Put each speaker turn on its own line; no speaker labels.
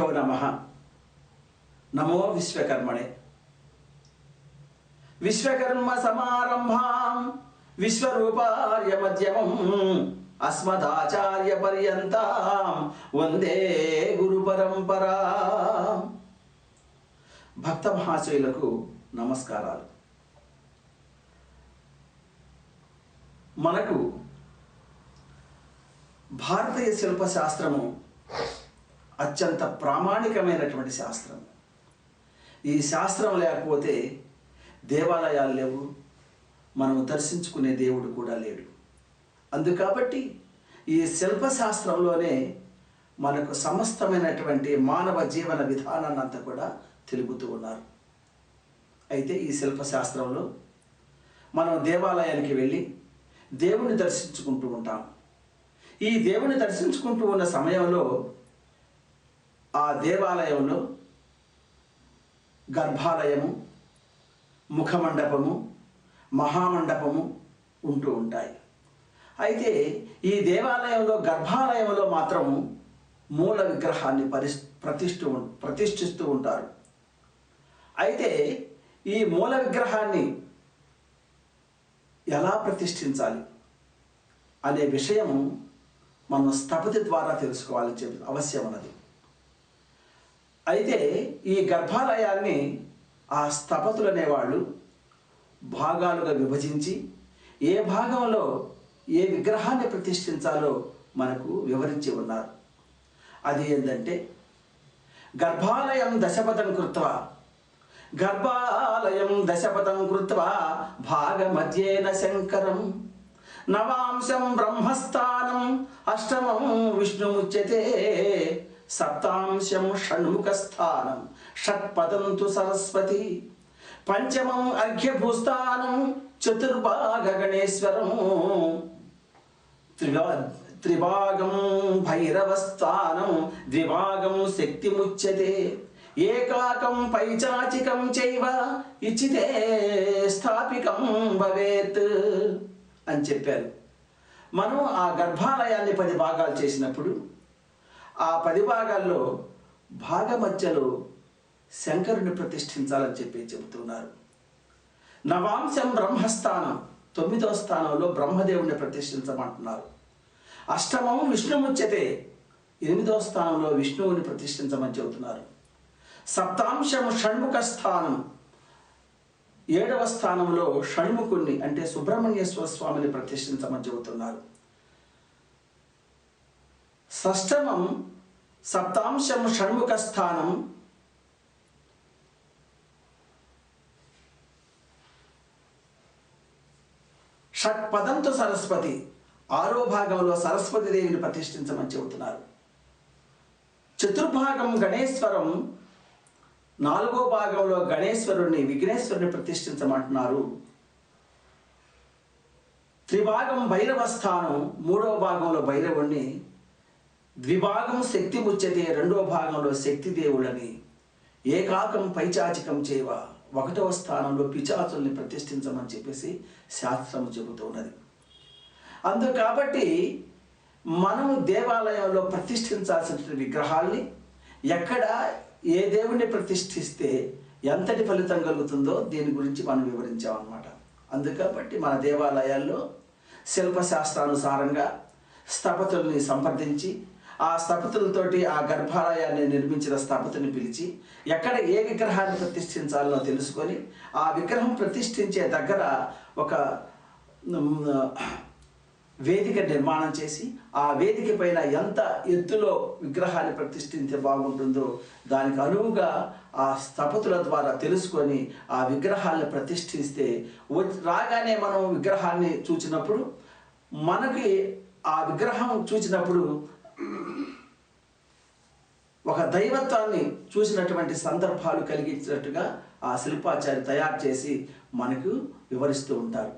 గురుభ్యో నమ. నమో విశ్వకర్మణే. విశ్వకర్మ సమారంభాం విశ్వరూపార్య మధ్యమం అస్మదాచార్య పర్యంతం వందే గురు పరంపరా భక్త మహాశయులకు నమస్కారాలు. మనకు భారతీయ శిల్పశాస్త్రము అత్యంత ప్రామాణికమైనటువంటి శాస్త్రం. ఈ శాస్త్రం లేకపోతే దేవాలయాలు లేవు మనం దర్శించుకునే దేవుడు కూడా లేడు. అందుకాబట్టి ఈ శిల్పశాస్త్రంలోనే మనకు సమస్తమైనటువంటి మానవ జీవన విధానాన్ని అంతా కూడా తెలుపుతూ ఉన్నారు. అయితే ఈ శిల్పశాస్త్రంలో మనం దేవాలయానికి వెళ్ళి దేవుని దర్శించుకుంటూ ఉంటాం. ఈ దేవుని దర్శించుకుంటూ ఉన్న సమయంలో ఆ దేవాలయంలో గర్భాలయము ముఖమండపము మహామండపము ఉంటూ ఉంటాయి. అయితే ఈ దేవాలయంలో గర్భాలయంలో మాత్రము మూల విగ్రహాన్ని పరి ప్రతిష్ఠ ప్రతిష్ఠిస్తూ ఉంటారు. అయితే ఈ మూల విగ్రహాన్ని ఎలా ప్రతిష్ఠించాలి అనే విషయము మనం స్థపతి ద్వారా తెలుసుకోవాలని చెప్పి ఉన్నది అయితే ఈ గర్భాలయాన్ని ఆ స్థపతులు అనేవాళ్ళు భాగాలుగా విభజించి ఏ భాగంలో ఏ విగ్రహాన్ని ప్రతిష్ఠించాలో మనకు వివరించి ఉన్నారు. అది ఏంటంటే గర్భాలయం దశపథం కృత్వా గర్భాలయం దశపథం కృత్వ భాగమధ్యేన శంకరం. నవాంశం బ్రహ్మస్థానం అష్టమం విష్ణుముచ్యతే సప్తాంశం షణ్ముఖ స్థానం షట్పదంతు సరస్వతి. పంచమం అర్ఘ్యభూస్థానం చతుర్భాగ గణేశ్వరం త్రివా త్రిభాగం భైరవస్థానం. ద్విభాగం శక్తిముచ్యతే. ఏకాకం పైచాచికం చైవ ఇచ్చితే స్థాపికం భవేత్ అని చెప్పారు. మనం ఆ గర్భాలయాన్ని పది భాగాలు చేసినప్పుడు ఆ పది భాగాల్లో భాగమధ్యలో శంకరుని ప్రతిష్ఠించాలని చెప్పి చెబుతున్నారు. నవాంశం బ్రహ్మస్థానం తొమ్మిదవ స్థానంలో బ్రహ్మదేవుని ప్రతిష్ఠించమంటున్నారు. అష్టమం విష్ణుముచ్యతే ఎనిమిదవ స్థానంలో విష్ణువుని ప్రతిష్ఠించమని చెబుతున్నారు. సప్తాంశం షణ్ముఖ స్థానం ఏడవ స్థానంలో షణ్ముఖుణ్ణి అంటే సుబ్రహ్మణ్యేశ్వర స్వామిని ప్రతిష్ఠించమని చెబుతున్నారు. షష్టమం సప్తాంశం షణ్ముఖ స్థానం షట్పదంతో సరస్వతి. ఆరో భాగంలో సరస్వతి దేవిని ప్రతిష్ఠించమని చెబుతున్నారు. చతుర్భాగం గణేశ్వరం నాలుగో భాగంలో గణేశ్వరుణ్ణి విఘ్నేశ్వరుని ప్రతిష్ఠించమంటున్నారు. త్రిభాగం భైరవ స్థానం మూడవ భాగంలో భైరవుణ్ణి ద్విభాగం శక్తి ముచ్చతే రెండో భాగంలో శక్తి దేవుడని ఏకాకం పైచాచికం చేవ ఒకటవ స్థానంలో పిచాచుల్ని ప్రతిష్ఠించమని చెప్పేసి శాస్త్రం చెబుతున్నది. అందు కాబట్టి మనము దేవాలయంలో ప్రతిష్ఠించాల్సిన విగ్రహాల్ని ఎక్కడ ఏ దేవుణ్ణి ప్రతిష్ఠిస్తే ఎంతటి ఫలితం కలుగుతుందో దీని గురించి మనం వివరించామన్నమాట. అందుకబట్టి మన దేవాలయాల్లో శిల్పశాస్త్రానుసారంగా స్థపతుల్ని సంప్రదించి ఆ స్థపతులతోటి ఆ గర్భాలయాన్ని నిర్మించిన స్థపతిని పిలిచి ఎక్కడ ఏ విగ్రహాన్ని ప్రతిష్ఠించాలో తెలుసుకొని ఆ విగ్రహం ప్రతిష్ఠించే దగ్గర ఒక వేదిక నిర్మాణం చేసి ఆ వేదిక పైన ఎంత ఎత్తులో విగ్రహాన్ని ప్రతిష్ఠించే బాగుంటుందో దానికి అనువుగా ఆ స్థపతుల ద్వారా తెలుసుకొని ఆ విగ్రహాన్ని ప్రతిష్ఠిస్తే రాగానే మనం విగ్రహాన్ని చూచినప్పుడు మనకి ఆ విగ్రహం చూచినప్పుడు ఒక దైవత్వాన్ని చూసినటువంటి సందర్భాలు కలిగించినట్టుగా ఆ శిల్పాచారి తయారు చేసి మనకు వివరిస్తూ ఉంటారు.